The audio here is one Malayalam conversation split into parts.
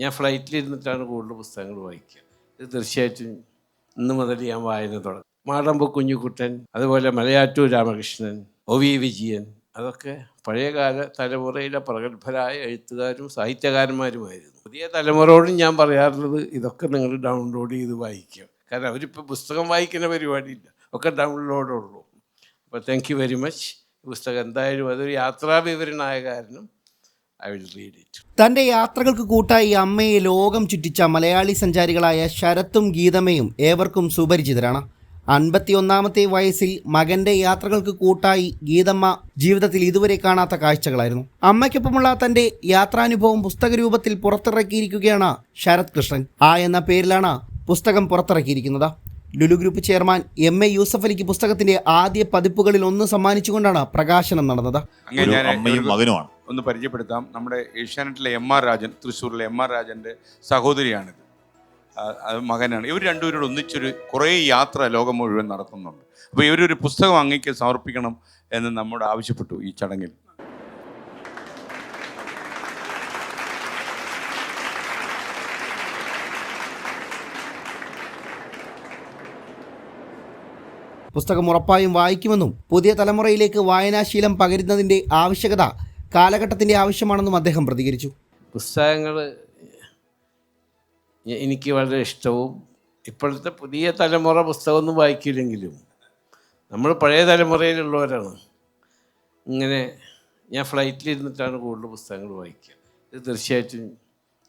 ഞാൻ ഫ്ലൈറ്റിലിരുന്നിട്ടാണ് കൂടുതൽ പുസ്തകങ്ങൾ വായിക്കുക. ഇത് തീർച്ചയായിട്ടും ഇന്ന് മുതൽ ഞാൻ വായന തുടങ്ങും. മാടമ്പ് കുഞ്ഞുകുട്ടൻ അതുപോലെ മലയാറ്റൂർ രാമകൃഷ്ണൻ ഒ വി വിജയൻ അതൊക്കെ പഴയകാല തലമുറയിലെ പ്രഗത്ഭരായ എഴുത്തുകാരും സാഹിത്യകാരന്മാരുമായിരുന്നു. പുതിയ തലമുറയോടും ഞാൻ പറയാറുള്ളത് ഇതൊക്കെ നിങ്ങൾ ഡൗൺലോഡ് ചെയ്ത് വായിക്കുക. കാരണം അവരിപ്പോൾ പുസ്തകം വായിക്കുന്ന പരിപാടിയില്ല. ഒക്കെ ഡൗൺലോഡുള്ളൂ. അപ്പോൾ താങ്ക് യു വെരി മച്ച് പുസ്തകം എന്തായാലും അതൊരു യാത്രാ വിവരണമായ കാരണം ഐ വിൽ റീഡ് ഇറ്റ് തന്റെ യാത്രകൾക്ക് കൂട്ടായി അമ്മയെ ലോകം ചുറ്റിച്ച മലയാളി സഞ്ചാരികളായ ശരത്തും ഗീതമയും ഏവർക്കും സുപരിചിതരാണ്. അൻപത്തിയൊന്നാമത്തെ വയസ്സിൽ മകന്റെ യാത്രകൾക്ക് കൂട്ടായി ഗീതമ്മ ജീവിതത്തിൽ ഇതുവരെ കാണാത്ത കാഴ്ചകളായിരുന്നു. അമ്മയ്ക്കൊപ്പമുള്ള തന്റെ യാത്രാനുഭവം പുസ്തക രൂപത്തിൽ പുറത്തിറക്കിയിരിക്കുകയാണ് ശരത് കൃഷ്ണൻ. ആ എന്ന പേരിലാണ് പുസ്തകം പുറത്തിറക്കിയിരിക്കുന്നത്. Lulu group chairman M A Yusuf അലിക്ക് പുസ്തകത്തിന്റെ ആദ്യ പതിപ്പുകളിൽ ഒന്ന് സമ്മാനിച്ചുകൊണ്ടാണ് പ്രകാശനം നടന്നത്. അമ്മയും മകനുമാണ്. ഒന്ന് പരിചയപ്പെടുത്താം. നമ്മുടെ ഏഷ്യാനെറ്റിലെ എം ആർ രാജൻ തൃശ്ശൂരിലെ എം ആർ രാജന്റെ സഹോദരിയാണിത്. അത് മകനാണ്. ഇവർ രണ്ടുപേരോട് ഒന്നിച്ചൊരു കുറേ യാത്ര ലോകം മുഴുവൻ നടത്തുന്നുണ്ട്. അപ്പോൾ ഇവരൊരു പുസ്തകം അങ്ങേക്ക് സമർപ്പിക്കണം എന്ന് നമ്മോട് ആവശ്യപ്പെട്ടു ഈ ചടങ്ങിൽ. പുസ്തകം ഉറപ്പായും വായിക്കുമെന്നും പുതിയ തലമുറയിലേക്ക് വായനാശീലം പകരുന്നതിന്റെ ആവശ്യകത കാലഘട്ടത്തിന്റെ ആവശ്യമാണെന്നും അദ്ദേഹം പ്രതികരിച്ചു. പുസ്തകങ്ങൾ എനിക്ക് വളരെ ഇഷ്ടവും ഇപ്പോഴത്തെ പുതിയ തലമുറ പുസ്തകമൊന്നും വായിക്കില്ലെങ്കിലും നമ്മൾ പഴയ തലമുറയിലുള്ളവരാണ്. ഇങ്ങനെ ഞാൻ ഫ്ലൈറ്റിലിരുന്നിട്ടാണ് കൂടുതൽ പുസ്തകങ്ങൾ വായിക്കുക. ഇത് തീർച്ചയായിട്ടും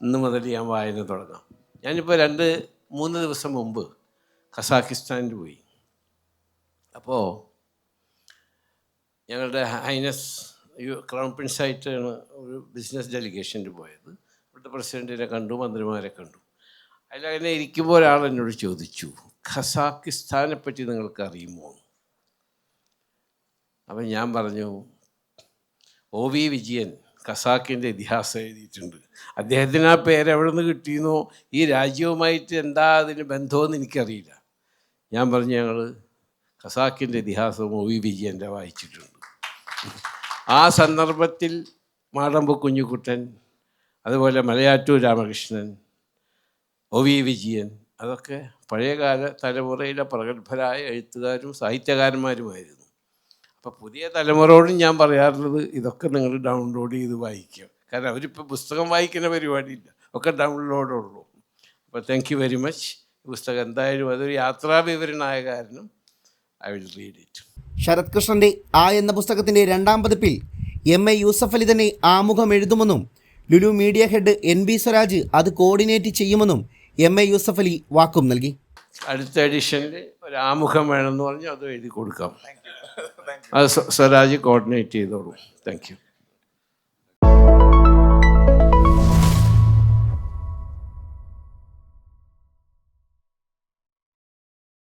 ഇന്ന് മുതൽ ഞാൻ വായന തുടങ്ങാം. ഞാനിപ്പോൾ രണ്ട് മൂന്ന് ദിവസം മുമ്പ് കസാക്കിസ്ഥാനിൽ പോയി. അപ്പോൾ ഞങ്ങളുടെ ഹൈനസ് യു ക്രൗൺ പ്രിൻസായിട്ടാണ് ഒരു ബിസിനസ് ഡെലിഗേഷനിൽ പോയത്. ഇവിടുത്തെ പ്രസിഡന്റിനെ കണ്ടു മന്ത്രിമാരെ കണ്ടു. അതിലങ്ങനെ ഇരിക്കുമ്പോൾ ഒരാൾ എന്നോട് ചോദിച്ചു ഖസാക്കിസ്ഥാനെ പറ്റി നിങ്ങൾക്ക് അറിയുമോ അപ്പം ഞാൻ പറഞ്ഞു ഒ വി വിജയൻ ഖസാക്കിന്റെ ഇതിഹാസം എഴുതിയിട്ടുണ്ട്. അദ്ദേഹത്തിന് ആ പേര് എവിടെ നിന്ന് കിട്ടിയെന്നോ ഈ രാജ്യവുമായിട്ട് എന്താ അതിന് ബന്ധമെന്ന് എനിക്കറിയില്ല. ഞാൻ പറഞ്ഞു ഞങ്ങൾ ഖസാക്കിന്റെ ഇതിഹാസം ഒ വി വിജയന്റെ വായിച്ചിട്ടുണ്ട്. ആ സന്ദർഭത്തിൽ മാടമ്പ് കുഞ്ഞുകുട്ടൻ അതുപോലെ മലയാറ്റൂർ രാമകൃഷ്ണൻ ഒ വി വിജയൻ അതൊക്കെ പഴയകാല തലമുറയിലെ പ്രഗത്ഭരായ എഴുത്തുകാരും സാഹിത്യകാരന്മാരുമായിരുന്നു. അപ്പോൾ പുതിയ തലമുറയോടും ഞാൻ പറയാറുള്ളത് ഇതൊക്കെ നിങ്ങൾ ഡൗൺലോഡ് ചെയ്ത് വായിക്കുക. കാരണം അവരിപ്പോൾ പുസ്തകം വായിക്കുന്ന പരിപാടിയില്ല. ഒക്കെ ഡൗൺലോഡുള്ളൂ. അപ്പോൾ താങ്ക് യു വെരി മച്ച് പുസ്തകം എന്തായാലും അതൊരു യാത്രാ വിവരണമായ കാരണം I will read it Sarath കൃഷ്ണന്റെ ആ എന്ന പുസ്തകത്തിന്റെ രണ്ടാം പതിപ്പിൽ എം എ യൂസഫ് അലി തന്നെ ആമുഖം എഴുതുമെന്നും Lulu media head N B Swaraj അത് കോർഡിനേറ്റ് ചെയ്യുമെന്നും എം എ യൂസഫ് അലി വാക്കും നൽകി. അടുത്ത എഡിഷനിൽ ഒരു ആമുഖം വേണമെന്ന് പറഞ്ഞ് അത് എഴുതി കൊടുക്കാം. അത് സ്വ- സ്വരാജ് കോർഡിനേറ്റ് ചെയ്തോളൂ. Thank you